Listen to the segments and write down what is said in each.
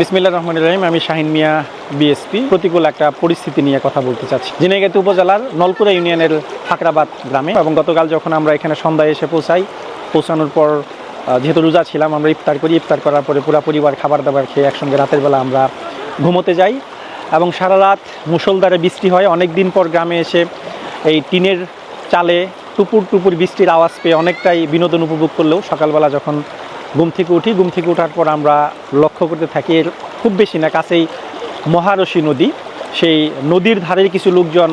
বিসমিল্লা রহমান রহিম, আমি শাহিন মিয়া বিএসপি প্রতিকূল একটা পরিস্থিতি নিয়ে কথা বলতে চাচ্ছি। জিনাইগাতি উপজেলার নলকুড়া ইউনিয়নের ফাকরাবাদ গ্রামে এবং গতকাল যখন আমরা এখানে সন্ধ্যায় এসে পৌঁছাই, পৌঁছানোর পর যেহেতু রোজা ছিলাম, আমরা ইফতার করি, ইফতার করার পরে পুরো পরিবার খাবার দাবার খেয়ে একসঙ্গে রাতের বেলা আমরা ঘুমোতে যাই এবং সারা রাত মুষলধারে বৃষ্টি হয়। অনেক দিন পর গ্রামে এসে এই টিনের চালে টুপুর টুপুর বৃষ্টির আওয়াজ পেয়ে অনেকটাই বিনোদন উপভোগ করলেও সকালবেলা যখন ঘুম থেকে উঠি। ঘুম থেকে ওঠার পর আমরা লক্ষ্য করতে থাকি এর খুব বেশি না, কাছেই মহারশী নদী। সেই নদীর ধারের কিছু লোকজন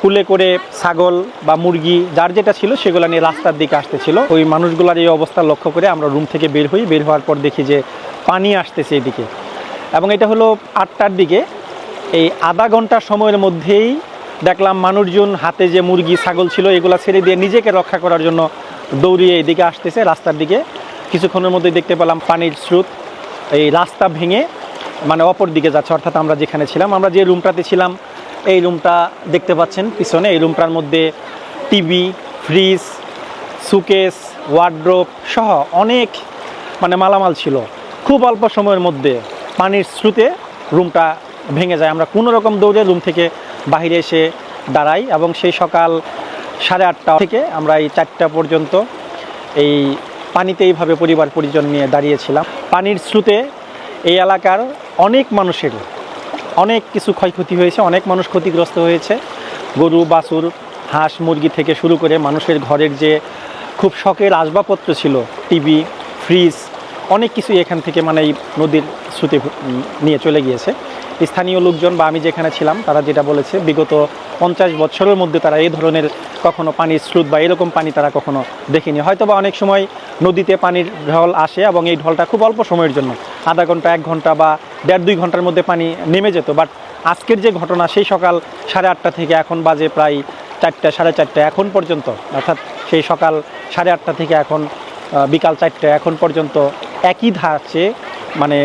কুলে করে ছাগল বা মুরগি, যার যেটা ছিল সেগুলো নিয়ে রাস্তার দিকে আসতেছিল। ওই মানুষগুলোর এই অবস্থা লক্ষ্য করে আমরা রুম থেকে বের হই। বের হওয়ার পর দেখি যে পানি আসতেছে এদিকে। এবং এটা হলো আটটার দিকে। এই আধা ঘণ্টা সময়ের মধ্যেই দেখলাম মানুষজন হাতে যে মুরগি, ছাগল ছিল, এগুলো ছেড়ে দিয়ে নিজেকে রক্ষা করার জন্য দৌড়িয়ে এদিকে আসতেছে রাস্তার দিকে। কিছুক্ষণের মধ্যে দেখতে পেলাম পানির স্রোত, এই রাস্তা ভেঙে মানে অপর দিকে যাচ্ছে, অর্থাৎ আমরা যেখানে ছিলাম, আমরা যে রুমটাতে ছিলাম, এই রুমটা দেখতে পাচ্ছেন পিছনে, এই রুমটার মধ্যে টিভি, ফ্রিজ, সুকেস ওয়ার্ড্রোপ সহ অনেক মানে মালামাল ছিল। খুব অল্প সময়ের মধ্যে পানির স্রোতে রুমটা ভেঙে যায়। আমরা কোনো রকম দৌড়ে রুম থেকে বাইরে এসে দাঁড়াই এবং সেই সকাল সাড়ে আটটা থেকে আমরা এই চারটা পর্যন্ত এই পানিতে এইভাবে পরিবার পরিজন নিয়ে দাঁড়িয়েছিলাম। পানির স্রোতে এই এলাকার অনেক মানুষের অনেক কিছু ক্ষয়ক্ষতি হয়েছে, অনেক মানুষ ক্ষতিগ্রস্ত হয়েছে। গরু, বাছুর, হাঁস, মুরগি থেকে শুরু করে মানুষের ঘরের যে খুব শখের আসবাবপত্র ছিল, টিভি, ফ্রিজ অনেক কিছু এখান থেকে মানে এই নদীর স্রোতে নিয়ে চলে গিয়েছে। স্থানীয় লোকজন বা আমি যেখানে ছিলাম, তারা যেটা বলেছে, বিগত পঞ্চাশ বছরের মধ্যে তারা এই ধরনের কখনো পানির স্রোত বা এরকম পানি তারা কখনো দেখেনি। হয়তো বা অনেক সময় নদীতে পানির ঢল আসে এবং এই ঢলটা খুব অল্প সময়ের জন্য, আধা ঘণ্টা, এক ঘণ্টা বা দেড় দুই ঘণ্টার মধ্যে পানি নেমে যেত। বাট আজকের যে ঘটনা, সেই সকাল সাড়ে আটটা থেকে এখন বাজে প্রায় চারটা, সাড়ে চারটা এখন পর্যন্ত, অর্থাৎ সেই সকাল সাড়ে আটটা থেকে এখন বিকাল চারটে এখন পর্যন্ত একই ধাঁচে মানে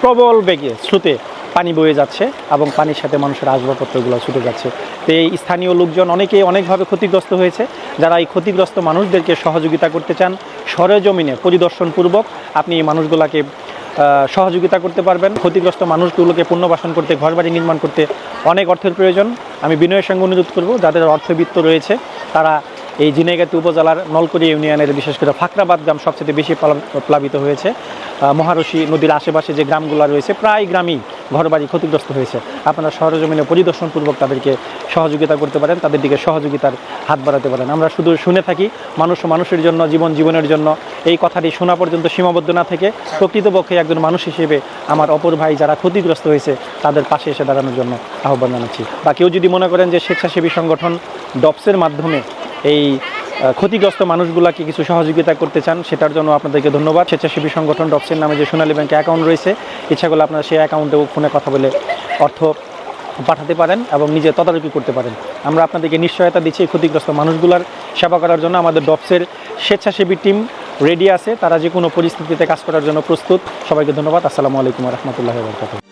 প্রবল বেগে স্রোতে পানি বয়ে যাচ্ছে এবং পানির সাথে মানুষের আসবাবপত্রগুলো ছুটে যাচ্ছে। তো এই স্থানীয় লোকজন অনেকেই অনেকভাবে ক্ষতিগ্রস্ত হয়েছে। যারা এই ক্ষতিগ্রস্ত মানুষদেরকে সহযোগিতা করতে চান, সরেজমিনে পরিদর্শনপূর্বক আপনি এই মানুষগুলোকে সহযোগিতা করতে পারবেন। ক্ষতিগ্রস্ত মানুষগুলোকে পুনর্বাসন করতে, ঘরবাড়ি নির্মাণ করতে অনেক অর্থের প্রয়োজন। আমি বিনয়ের সঙ্গে অনুরোধ করব, যাদের অর্থবিত্ত রয়েছে, তারা এই জিনেগাতি উপজেলার নলকুড়ি ইউনিয়নের বিশেষ করে ফাকরাবাদ গ্রাম সবচেয়ে বেশি প্লাব- প্লাবিত হয়েছে। মহারশী নদীর আশেপাশে যে গ্রামগুলো রয়েছে, প্রায় গ্রামই ঘরবাড়ি ক্ষতিগ্রস্ত হয়েছে। আপনারা সরজমিনে পরিদর্শনপূর্বক তাদেরকে সহযোগিতা করতে পারেন, তাদের দিকে সহযোগিতার হাত বাড়াতে পারেন। আমরা শুধু শুনে থাকি, মানুষ মানুষের জন্য, জীবন জীবনের জন্য এই কথাটি শোনা পর্যন্ত সীমাবদ্ধ না থেকে প্রকৃতপক্ষে একজন মানুষ হিসেবে আমার অপর ভাই যারা ক্ষতিগ্রস্ত হয়েছে, তাদের পাশে এসে দাঁড়ানোর জন্য আহ্বান জানাচ্ছি। বা কেউ যদি মনে করেন যে স্বেচ্ছাসেবী সংগঠন ডপসের মাধ্যমে এই ক্ষতিগ্রস্ত মানুষগুলোকে কিছু সহযোগিতা করতে চান, সেটার জন্য আপনাদেরকে ধন্যবাদ। স্বেচ্ছাসেবী সংগঠন ডপসের নামে যে সোনালী ব্যাংকে অ্যাকাউন্ট রয়েছে, ইচ্ছা করলে আপনারা সেই অ্যাকাউন্টেও ফোনে কথা বলে অর্থ পাঠাতে পারেন এবং নিজে তদারকি করতে পারেন। আমরা আপনাদেরকে নিশ্চয়তা দিচ্ছি ক্ষতিগ্রস্ত মানুষগুলোর সেবা করার জন্য। আমাদের ডপসের স্বেচ্ছাসেবী টিম রেডি আছে। তারা যে কোনো পরিস্থিতিতে কাজ করার জন্য প্রস্তুত। সবাইকে ধন্যবাদ। আসসালামু আলাইকুম রহমতুল্লাহ বরকাত